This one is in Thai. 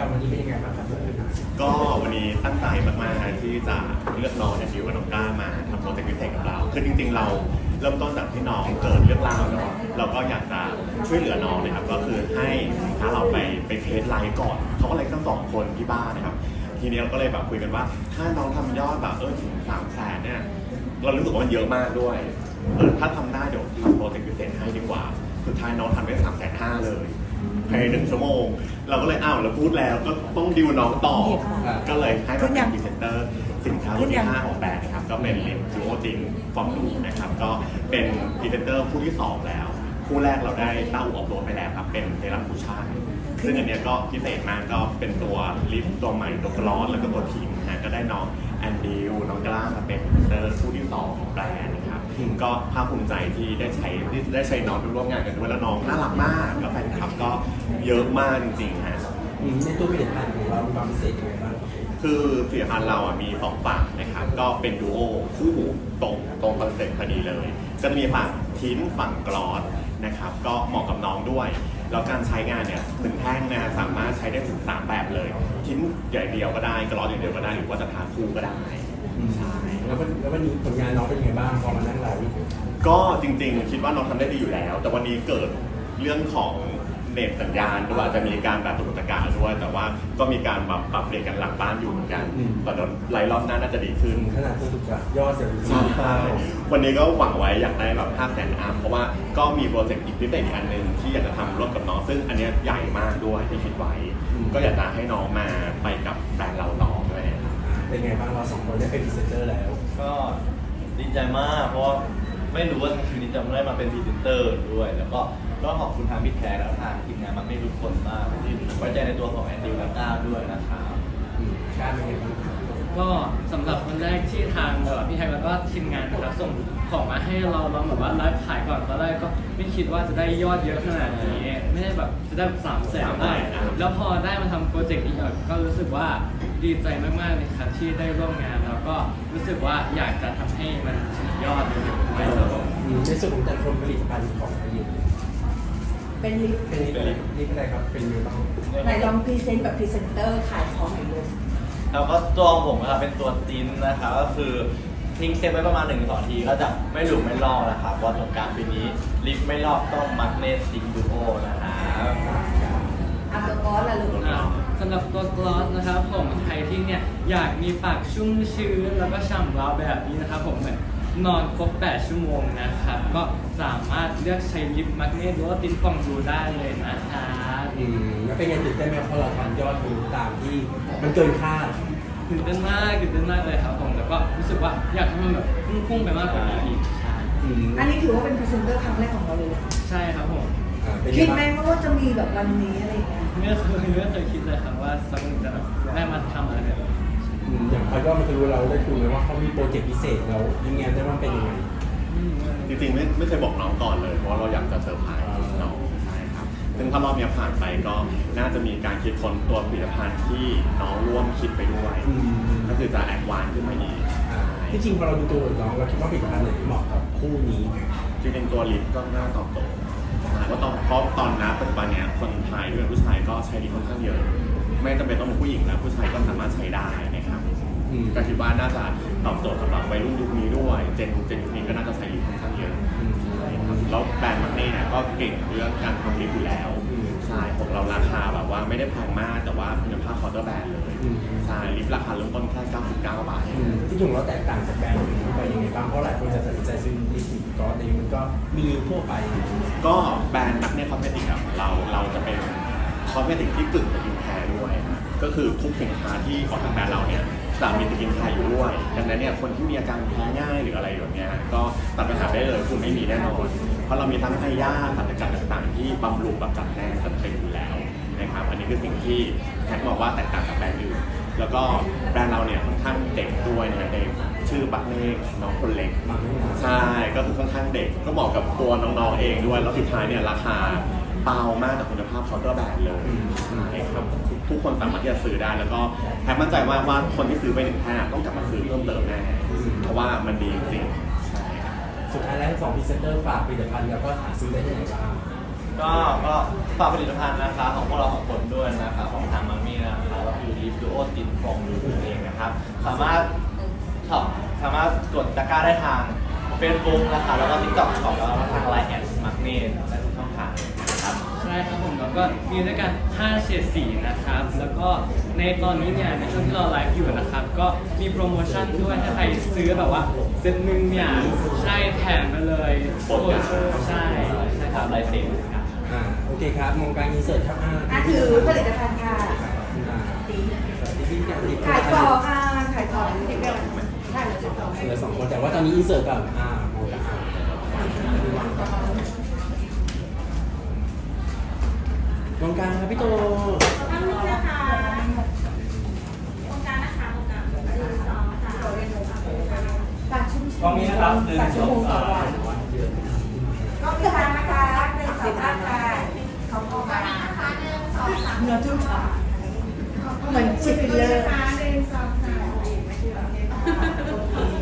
รรมวันนี้เป็นยังไงบ้างครับก็วันนี้ตั้งใจมากๆที่จะเลือกน้องเนี่ยดิวกับน้องก้ามาทำโปรเจกต์พิเศษกับเรา คือจริง ๆ เราเริ่มต้นจากที่น้องเกิดเรื่องราวเนาะเราก็อยากจะช่วยเหลือน้องนะครับ ก็คือให้สินค้าเราไปไปเทสไลฟ์ก่อนเขาก็เลยทั้งสองคนที่บ้านนะครับ ทีนี้เราก็เลยแบบคุยกันว่า ถ้าน้องทำยอดแบบเออถึงสามแสนเนี่ยเรารู้สึกว่ามันเยอะมากด้วยเออถ้าทำได้เดี๋ยวทำโปรเจกต์พิเศษให้ดีกว่า สุดท้ายน้องทำได้สามแสนห้าเลย ภายในหนึ่งชั่วโมง เราก็เลยอ้าวเราพูดแล้วก็ต้องดิวน้องต่อ ก็เลยให้มาเป็นพรีเซนเตอร์สินค้ารุ่นที่5ของแบรนด์นะครับ ก็เป็นลิปจูโอจินฟอมดูนะครับ ก็เป็นพรีเซนเตอร์คู่ที่ 2 แล้ว คู่แรกเราได้เต้าอัพโหลดไปแล้วครับ เป็นเซรั่มคูชั่นซึ่งอันเนี้ยก็พิเศษมากก็เป็นตัวลิปตัวใหม่ตัวกลอสแล้วก็ตัวพิงค์นะฮะก็ได้น้องแอนดิวน้องกล้ามาเป็นพรีเซนเตอร์คู่ที่ 2 ของแบรนด์นะครับ ก็ภาคภูมิใจที่ได้ใช้ที่ได้ใช้น้องไปร่วมงานกันด้วยแล้วน้องน่ารักมากแล้วแฟนคลับก็เยอะมากจริงๆฮะ อืมในตัวผลิตภัณฑ์ของเรามีความพิเศษยังไงบ้างครับคือผลิตภัณฑ์เราอะมีสองฝั่งนะครับ ก็เป็นดูโอคู่หูตรงตรงคอนเซ็ปต์พอดีเลย ก็จะมีฝั่งทิ้นฝั่งกรอสนะครับ ก็เหมาะกับน้องด้วย แล้วการใช้งานเนี่ยหนึ่งแท่งนะสามารถใช้ได้ถึง3แบบเลยทิ้นใหญ่เดียวก็ได้กรอสอย่างเดียวก็ได้หรือว่าจะทาคู่ก็ได้ใช่แล้ววันแล้ววันนี้ผลงานน้องเป็นยังไงบ้างพอมานั่งไลฟ์ก็จริงๆ คิดว่าน้องทำได้ดีอยู่แล้ว แต่วันนี้เกิดเรื่องของ เน็ตสัญญาณด้วยอาจจะมีการแบบตุกตะกาด้วย แต่ว่าก็มีการแบบปรับเปลี่ยนกันหลังบ้านอยู่เหมือนกันแต่เดี๋ยวไลฟ์รอบหน้าน่าจะดีขึ้น ขนาดตัวถูกกับยอดเสียงใช่วันนี้ก็หวังไว้อยากได้แบบ5แสนอัพเพราะว่าก็มีโปรเจกต์อีกพิเศษอีกอันหนึ่งที่อยากจะทำร่วมกับน้อง ซึ่งอันเนี้ยใหญ่มากด้วยที่คิดไว้ ก็อยากจะให้น้องมาไปกับแบรนด์เราต่อด้วยครับเป็นไงบ้างเราสองคนได้เป็นพรีเซนเตอร์แล้ว ก็ดีใจมากเพราะว่า ไม่รู้ว่าชีวิตนี้จะได้มาเป็นพรีเซนเตอร์ด้วย แล้วก็ก็ขอบคุณทางพี่แทแล้วทางทีมงานมันไม่ทุกคนมากที่ไว้ใจในตัวของแอนดิวและก้าวด้วยนะครับอืมการเป็นยังไงบ้างครับก็สำหรับคนแรกที่ทางเอ่อ พี่แฮกแล้วก็ทีมงานนะครับส่งของมาให้เราเราแบบว่าไลฟ์ขายก่อนตอนแรกก็ไม่คิดว่าจะได้ยอดเยอะขนาดนี้ไม่ได้แบบจะได้สามแสนได้แล้วพอได้มาทำโปรเจกต์นี้เอ่อก็รู้สึกว่าดีใจมากๆเลยครับที่ได้ร่วมงานแล้วก็รู้สึกว่าอยากจะทำให้มันถึงยอดเร็วๆด้วยครับผมอืมในส่วนของแต่ละคนผลิตภัณฑ์ของอายุเป็นลิฟต์เป็นลิปลิปอะไรครับเป็นยังไงบ้างไหนลองพรีเซนต์แบบพรีเซนเตอร์ขายของหน่อยเลยแล้วก็ตัวของผมนะครับเป็นตัวตินนะครับก็คือ ทิ้งเซฟไว้ประมาณ1นึ่งสองที ก็จะไม่หลุดไม่ลอกนะครับว่าสงกรารปีนี้ลิฟต์ไม่ลอกต้องมักเนสติงดูโอนะครับอัลกอร์ละลูกอ่าสำหรับตัวกลอสนะครับผมใครที่เนี่ยอยากมีปากชุ่มชื้นแล้วก็ฉ่ำวาวแบบนี้นะครับผมเหมือนนอนครบ 8 ชั่วโมงนะครับก็สามารถเลือกใช้ลิปมักเนตหรือว่าติ้นฟองดูได้เลยนะครับ อืมแล้วเป็นไงตื่นเต้นไหมเพราะเราทำยอดมีตามที่มันเกินคาด ตื่นเต้นมากตื่นเต้นมากเลยครับผมแล้วก็รู้สึกว่าอยากให้มันแบบพุ่งๆไปมากกว่านี้อีกใช่อืมอันนี้ถือว่าเป็นพรีเซนเตอร์ครั้งแรกของเราเลยนะใช่ครับผมอ่าเป็นคิยัดงไหมไงว่าจะมีแบบวันนี้อะไรอย่างเงี้ยไม่เคยไม่เคยคิดเลยครับว่าสักวันหนึ่งจะแบบได้มาทำอะไรแบบนี้อืมอย่างพอยอดมันจะรู้เราได้คุยไหมว่าเขามีโปรเจกต์พิเศษเรายังไงได้ว่าเป็นยังไง อืม จริงๆไม่ไม่เคยบอกน้องก่อนเลยเพราะว่าเราอยากจะเซอร์ไพรส์น้องใช่ครับ ซึ่งถ้ารอบเนี้ยผ่านไปก็น่าจะมีการคิดค้นตัวผลิตภัณฑ์ที่น้องร่วมคิดไปด้วย อืมก็คือจะแอดวานซ์ขึ้นมาอีกอ่าที่จริงพอเราดูตัวน้องเราคิดว่าผลิตภัณฑ์ไหนที่เหมาะกับคู่นี้จริงๆตัวลิปก็น่าตอบโจทย์เพราะตอนเพราะตอนนะปัจจุบันเนี้ยคนไทยด้วยผู้ชายก็ใช้ลิปค่อนข้างเยอะ ไม่จำเป็นต้องเป็นผู้หญิงแล้วผู้ชายก็สามารถใช้ได้นะครับอืม ก็คิดว่าน่าจะตอบโจทย์สำหรับวัยรุ่นยุคนี้ด้วย เจนเจนยุคนี้ก็น่าจะใช้ลิปค่อนข้างเยอะอืมใช่ครับ แล้วแบรนด์มันนี่เนี่ยก็เก่งเรื่องการทำลิปอยู่แล้วอืมใช่ของเราราคาแบบว่าไม่ได้แพงมากแต่ว่าคุณภาพเคาน์เตอร์แบรนด์เลยอืม ใช่ลิปราคาเริ่มต้นแค่99 บาทเองอืมที่จริงเราแตกต่างจากแบรนด์อื่นไปยังไงบ้างเพราะหลายคนจะตัดสินใจซื้อลิปสติกกอสแต่มันก็มีทั่วไป ก็แบรนด์นักเนี่ยคอสเมติกอะเราเราจะเป็นคอสเมติกที่กึ่งสกินแคร์ด้วยนะก็คือทุกสินค้าที่ของทางแบรนด์เราเนี่ยจะมีสกินแคร์อยู่ด้วยดังนั้นเนี่ยคนที่มีอาการแพ้ง่ายหรือ ก็ตัดปัญหาได้เลยคุณไม่มีแน่นอน เพราะเรามีทั้งไฮยาสารสกัดต่างๆ ที่บำรุงแบบจัดแน่นจัดเต็มอยู่แล้วนะครับ อันนี้คือสิ่งที่แท็กบอกว่าแตกต่างกับแบรนด์อื่น แล้วก็แบรนด์เราเนี่ยค่อนข้างเด็กด้วยนะเด็กชื่อบักเน่น้องคนเล็กใช่ก็คือค่อนข้างเด็กก็เหมาะกับตัวน้องๆเองด้วย แล้วสุดท้ายเนี่ยราคาเบามากแต่คุณภาพเคาน์เตอร์แบรนด์เลยใช่ครับทุกคนสามารถที่จะซื้อได้แล้วก็แอบมั่นใจว่าว่าคนที่ซื้อไปหนึ่งแท่ต้องกลับมาซื้อเพิ่มเติมแน่เพราะว่ามันดีจริง สุดท้ายแล้วสองพรีเซนเตอร์ฝากผลิตภัณฑ์แล้วก็หาซื้อได้ที่ไหนบ้างก็ก็ฝากผลิตภัณฑ์นะคะของพวกเราของคนด้วยนะคะของทางมามี่นะคะก็คือลิฟดูโอตินฟองดูเองนะครับสามารถช็อปสามารถกดตะกร้าได้ทางเฟซบุ๊กนะคะแล้วก็ TikTok Shop แล้วก็ทางไลน์แอดมาร์เนได้ทุกช่องทาง ช่ครับผมแล้วก็มีด้วยกัน5เฉดสีนะครับ แล้วก็ในตอนนี้เนี่ยในช่วงที่เราไลฟ์อยู่นะครับ ก็มีโปรโมชั่นด้วยถ้าใครซื้อแบบว่าเซตหนึ่งเนี่ยใช่แถมไปเลยโปรโมชั่นใช่ใช่ครับลายเซ็นครับอ่าโอเคครับมองการอินเสิร์ตครับอ่าอะถือผลิตภัณฑ์ค่ะอ่าดีพี่กันดีขายต่อค่ะขายต่อที่เป็นใช่ขายต่อเหลือสองคนแต่ว่าตอนนี้อินเสิร์ตก่อนอ่า ตรงกลางครับพี่โตข้านี้นะคะตงกางนะคะหนึ่งสองสามปากชุ่มชื้นตรงนี้นะครับหนึ่งสองสามก็คือกางนะคะหนึ่งสองสามค่ะของโคกานะคะหนึ่งสองสามเนื้อชุ่มเหมือนจิ๊กเลอร์หนึ่งสองสาม